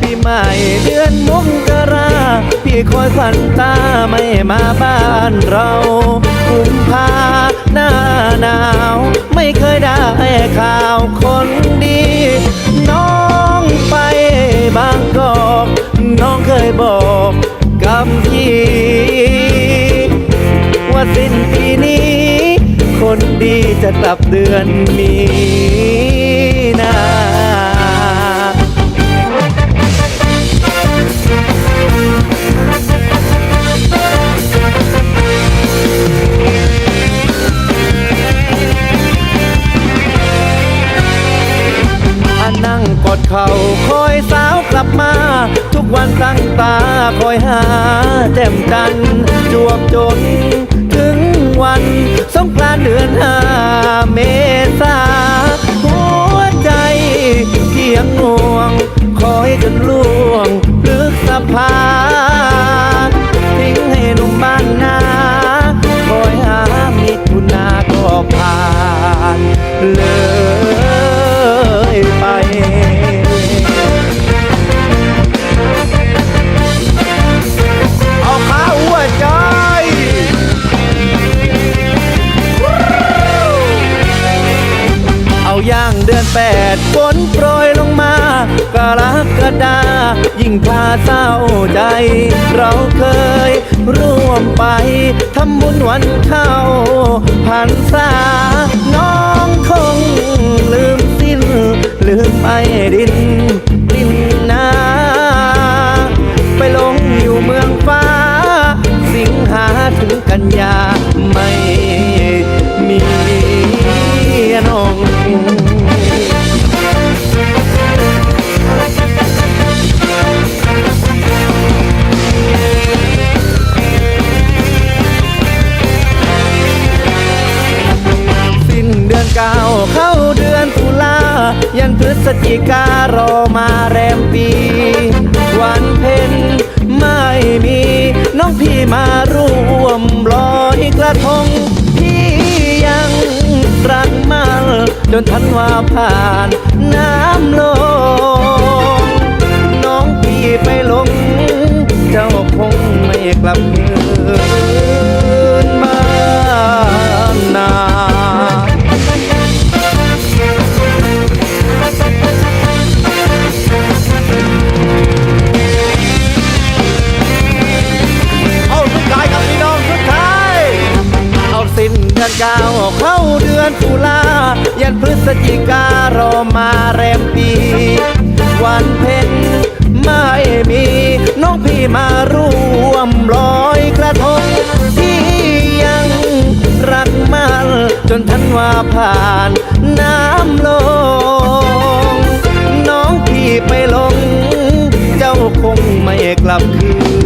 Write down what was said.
ปีใหม่เดือนมกราพี่คอยสันตาไม่มาบ้านเรากุมพาหน้าหนาว ไม่เคยได้ข่าวคนดี น้องไปบางกอกน้องเคยบอกกับพี่ว่าสิ้นปีนี้ คนดีจะกลับเดือนมีนา เขาคอยสาวกลับมา ทุกวันตั้งตาคอยหา แจ่มจันจวบจน ถึงวันสงกรานต์เดือนห้าเมษ เดือนแปดฝนโปรยลงมากรกฎายิ่งพาเศร้าใจ เราเคยร่วมไปทำบุญวันเข้าพันษาน้องคงลืมสิ้น ลืมไปดิน ศจิการอมาแรมปี วันเพ็ญไม่มี น้องพี่มาร่วมลอยกระทง พี่ยังรักมันจนทันว่าผ่านน้ำลง น้องพี่ไปหลง เจ้าคงไม่กลับคืนมานาเอา ก้าเข้าเดือนตุลายันพฤศจิการอมาแรมปี วันเพ็ญไม่มี น้องพี่มาร่วมลอยกระทงที่ยังรักมันจนทันว่าผ่านน้ำลง น้องพี่ไปลง เจ้าคงไม่กลับคืน